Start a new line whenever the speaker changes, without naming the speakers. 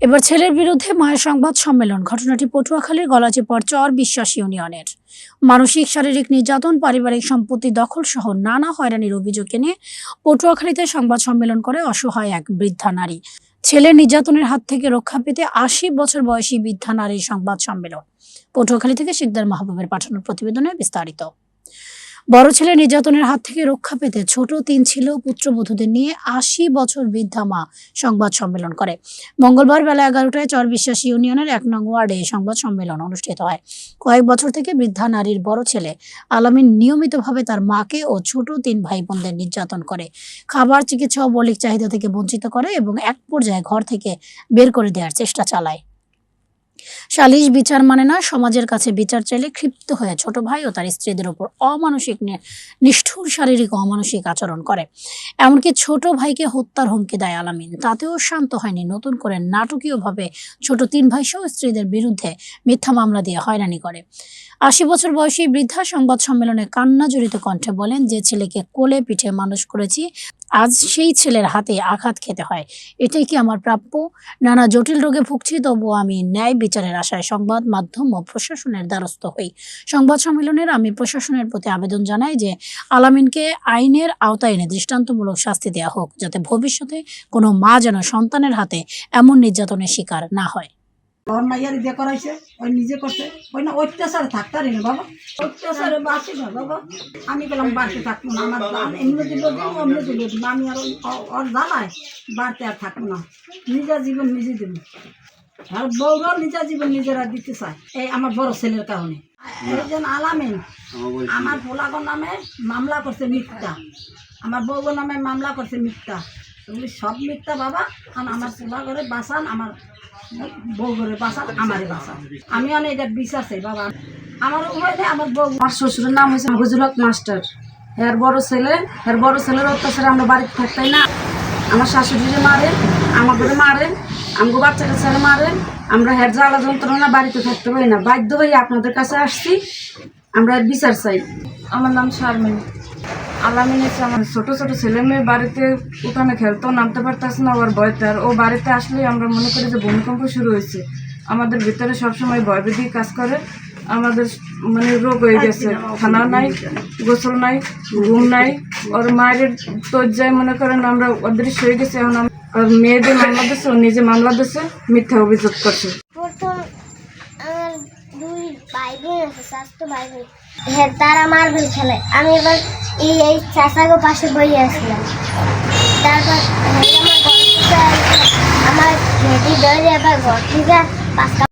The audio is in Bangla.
এবার ছেলের বিরুদ্ধে মায়ের সংবাদ সম্মেলন। ঘটনাটি পটুয়াখালীর গলাচিপর চর বিশ্বাস ইউনিয়নের। মানসিক, শারীরিক নির্যাতন, পারিবারিক সম্পত্তি দখল সহ নানা হয়রানির অভিযোগ এনে পটুয়াখালীতে সংবাদ সম্মেলন করে অসহায় এক বৃদ্ধা নারী। ছেলের নির্যাতনের হাত থেকে রক্ষা পেতে আশি বছর বয়সী বৃদ্ধা নারীর সংবাদ সম্মেলন। পটুয়াখালী থেকে শিকদার মাহবুবের পাঠানোর প্রতিবেদনে বিস্তারিত। বড় ছেলে নির্যাতনের হাত থেকে রক্ষা পেতে ছোট তিন ছিল পুত্রবধূদের নিয়ে আশি বছর বৃদ্ধা মা সংবাদ সম্মেলন করে। মঙ্গলবার বেলা এগারোটায় চর বিশ্বাস ইউনিয়নের এক নং ওয়ার্ডে সংবাদ সম্মেলন অনুষ্ঠিত হয়। কয়েক বছর থেকে বৃদ্ধা নারীর বড় ছেলে আলামিন নিয়মিতভাবে তার মাকে ও ছোট তিন ভাই বোনদের নির্যাতন করে। খাবার, চিকিৎসা ও মৌলিক চাহিদা থেকে বঞ্চিত করে এবং এক পর্যায়ে ঘর থেকে বের করে দেওয়ার চেষ্টা চালায়। সালিশ বিচার মানে না সমাজের কাছে বিচার চাইলে ক্ষিপ্ত হয়ে ছোট ভাই ও তার স্ত্রীদের উপর অমানসিক নিষ্ঠুর শারীরিক অমানসিক আচরণ করে। এমনকি ছোট ভাইকে হত্যার হুমকি দেয় আলামিন। তাতেও শান্ত হয়নি। নতুন করে নাটকীয়ভাবে ছোট তিন ভাই সহ স্ত্রীদের বিরুদ্ধে মিথ্যা মামলা দিয়ে হয়রানি করে। আশি বছর বয়সী বৃদ্ধা সংবাদ সম্মেলনে কান্না জড়িত কণ্ঠে বলেন, যে ছেলেকে কোলে পিঠে মানুষ করেছি আজ সেই ছেলের হাতে আঘাত খেতে হয়। এটাই কি আমার প্রাপ্য? নানা জটিল রোগে ভুগছি তবুও আমি ন্যায় বিচারের আশায় সংবাদ মাধ্যম ও প্রশাসনের দ্বারস্থ হই। সংবাদ সম্মেলনের আমি প্রশাসনের প্রতি আবেদন জানাই যে, আলামিনকে আইনের আওতায় এনে দৃষ্টান্তমূলক শাস্তি দেওয়া হোক, যাতে ভবিষ্যতে কোনো মা যেন সন্তানের হাতে এমন নির্যাতনের শিকার না হয়।
ওর মাইয়ার দিয়ে করাইছে, ওই নিজে করছে। ওই না অত্যাচারে থাকতারি না বাবা। অত্যাচারে বাসি না বাবা। আমি বললাম বাড়তে থাকব না, আমার এমনি দিল দিন অমনি দিল দিন আমি আর ওর জ্বালায়, বাড়তে আর থাকব না। নিজের জীবন নিজে দেব। আর বউরাও নিজের জীবন নিজেরা দিতে চায়, এই আমার বড় ছেলের কারণে। একজন আলামিন, আমার পোলাগর নামে মামলা করছে মিথ্যা। আমার বউগর নামে মামলা করছে মিথ্যা। এগুলি সব মিথ্যা বাবা। কারণ আমার পোলা ঘরে বাঁচান আমার বউ ঘরে বাঁচান আমারে বাঁচান আমি অনেক এটা বিশ্বাস চাই বাবা। আমার উভয় আমার বউ।
আমার শ্বশুরের নাম হয়েছে গুজরাট মাস্টার। এর বড় ছেলে এর বড় ছেলের অত্যাচারে আমরা বাড়িতে থাকতাই না। আমার শাশুড়িরে মারেন আমাকে মারেন আমাকে বাচ্চা কাচ্চারে মারেন। আমরা হের জ্বালা যন্ত্রণা বাড়িতে থাকতে পারি না। বাধ্য হয়ে আপনাদের কাছে আসছি আমরা এর বিচার চাই। আমার নাম শারমিন। আলামিন আমার ছোট ছোট ছেলে মেয়ে বাড়িতে উঠানে খেলতো, নামতে পারতেছে না ওর ভয়তে। আর ও বাড়িতে আসলেই আমরা মনে করি যে ভূমিকম্প শুরু হয়েছে। আমাদের ভিতরে সবসময় ভয়ভীতি কাজ করে। আমাদের মানে রোগ হয়ে গেছে। খানা নাই, গোসল নাই, ঘুম নাই। ওর মায়ের তজ্জায় মনে করেন আমরা অদৃশ্য হয়ে গেছে। এখন ওর মেয়েদের মামলা দিচ্ছে ও নিজে মামলা দিচ্ছে মিথ্যা অভিযোগ করছে।
দুই ভাই বোন আছে স্বাস্থ্য ভাই বোন। হ্যাঁ তারা মার্বেল খেলে। আমি এবার এই এই চাষাগো পাশে বই আসলাম তারপর, আমার আমার ঘটি ধরে আবার ঘর থেকে পাঁচটা